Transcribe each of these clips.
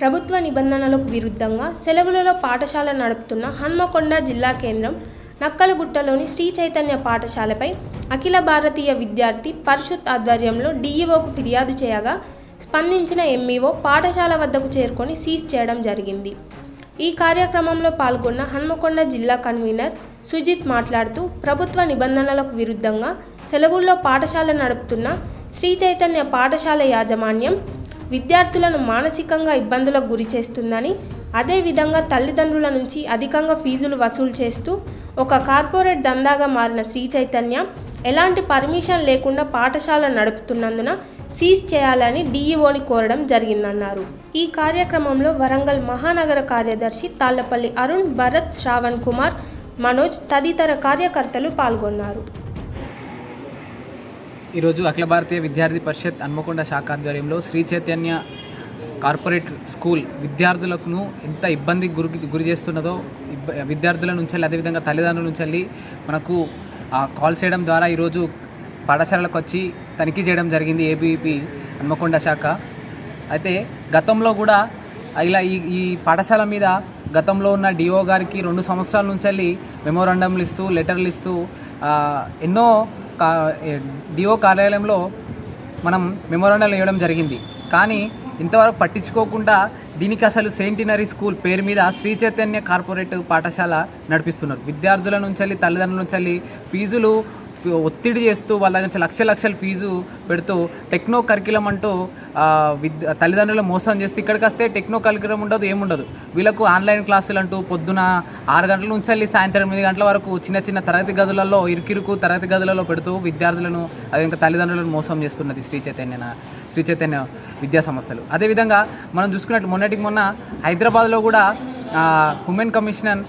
ప్రభుత్వ నిబంధనలకు విరుద్ధంగా సెలవులలో పాఠశాల నడుపుతున్న హన్మకొండ జిల్లా కేంద్రం నక్కలగుట్టలోని శ్రీ చైతన్య పాఠశాలపై అఖిల భారతీయ విద్యార్థి పరిషత్ ఆధ్వర్యంలో డీఈఓకు ఫిర్యాదు చేయగా స్పందించిన ఎంఈఓ పాఠశాల వద్దకు చేరుకొని సీజ్ చేయడం జరిగింది. ఈ కార్యక్రమంలో పాల్గొన్న హన్మకొండ జిల్లా కన్వీనర్ సుజిత్ మాట్లాడుతూ ప్రభుత్వ నిబంధనలకు విరుద్ధంగా సెలవుల్లో పాఠశాల నడుపుతున్న శ్రీ చైతన్య పాఠశాల యాజమాన్యం విద్యార్థులను మానసికంగా ఇబ్బందులకు గురి చేస్తుందని అదేవిధంగా తల్లిదండ్రుల నుంచి అధికంగా ఫీజులు వసూలు చేస్తూ ఒక కార్పొరేట్ దందాగా మారిన శ్రీ చైతన్య ఎలాంటి పర్మిషన్ లేకుండా పాఠశాల నడుపుతున్నందున సీజ్ చేయాలని డీఈఓని కోరడం జరిగిందన్నారు. ఈ కార్యక్రమంలో వరంగల్ మహానగర కార్యదర్శి తాళ్ళపల్లి అరుణ్ భరత్ శ్రావణ్ కుమార్ మనోజ్ తదితర కార్యకర్తలు పాల్గొన్నారు. ఈరోజు అఖిల భారతీయ విద్యార్థి పరిషత్ హన్మకొండ శాఖ ఆధ్వర్యంలో శ్రీ చైతన్య కార్పొరేట్ స్కూల్ విద్యార్థులకు ఎంత ఇబ్బందికి గురి గురి చేస్తున్నదో విద్యార్థుల నుంచి వెళ్ళి, అదేవిధంగా తల్లిదండ్రుల నుంచి వెళ్ళి మనకు కాల్ చేయడం ద్వారా ఈరోజు పాఠశాలలకు వచ్చి తనిఖీ చేయడం జరిగింది ఏబీపీ హన్మకొండ శాఖ. అయితే గతంలో కూడా ఇలా ఈ ఈ పాఠశాల మీద గతంలో ఉన్న డిఓ గారికి రెండు సంవత్సరాల నుంచి వెళ్ళి మెమోరాండంలు ఇస్తూ లెటర్లు ఇస్తూ ఎన్నో కా డిఓ కార్యాలయంలో మనం మెమోరాండం ఇవ్వడం జరిగింది. కానీ ఇంతవరకు పట్టించుకోకుండా దీనికి అసలు సెయింటినరీ స్కూల్ పేరు మీద శ్రీ చైతన్య కార్పొరేట్ పాఠశాల నడిపిస్తున్నారు. విద్యార్థుల నుంచి వెళ్ళి తల్లిదండ్రుల నుంచి ఫీజులు ఒత్తిడి చేస్తూ వాళ్ళ దగ్గర నుంచి లక్ష లక్షల ఫీజు పెడుతూ టెక్నో కరికులం అంటూ విద్య తల్లిదండ్రులు మోసం చేస్తూ ఇక్కడికి వస్తే టెక్నో కరికులం ఉండదు ఏముండదు. వీళ్ళకు ఆన్లైన్ క్లాసులు అంటూ పొద్దున ఆరు గంటల నుంచి వెళ్ళి సాయంత్రం ఎనిమిది గంటల వరకు చిన్న చిన్న తరగతి గదులలో ఇరుకిరుకు తరగతి గదులలో పెడుతూ విద్యార్థులను అది ఇంకా తల్లిదండ్రులను మోసం చేస్తున్నది శ్రీ చైతన్య శ్రీ చైతన్య విద్యా సంస్థలు. అదేవిధంగా మనం చూసుకున్నట్టు మొన్నటికి మొన్న హైదరాబాద్లో కూడా ఉమెన్ కమిషనర్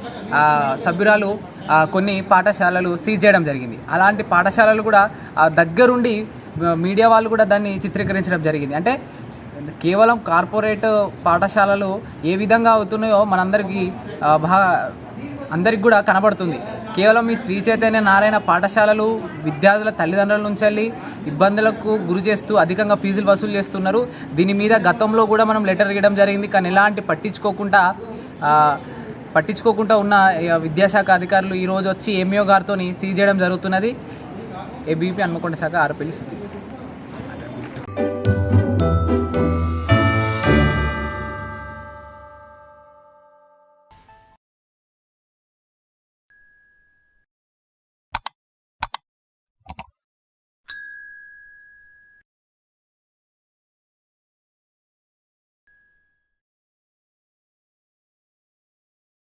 సభ్యురాలు కొన్ని పాఠశాలలు సీజ్ చేయడం జరిగింది. అలాంటి పాఠశాలలు కూడా దగ్గరుండి మీడియా వాళ్ళు కూడా దాన్ని చిత్రీకరించడం జరిగింది. అంటే కేవలం కార్పొరేట్ పాఠశాలలు ఏ విధంగా అవుతున్నాయో మనందరికీ బాగా అందరికి కూడా కనబడుతుంది. కేవలం ఈ శ్రీ చైతన్య నారాయణ పాఠశాలలు విద్యార్థుల తల్లిదండ్రుల నుంచి వెళ్ళి ఇబ్బందులకు గురి చేస్తూ అధికంగా ఫీజులు వసూలు చేస్తున్నారు. దీని మీద గతంలో కూడా మనం లెటర్ ఇవ్వడం జరిగింది. కానీ ఎలాంటి పట్టించుకోకుండా పట్టించుకోకుండా ఉన్న విద్యాశాఖ అధికారులు ఈరోజు వచ్చి ఎంఈఓ గారితో సీజ్ చేయడం జరుగుతున్నది. ఏబీపీ హన్మకొండ శాఖ ఆరపల్లి సూచి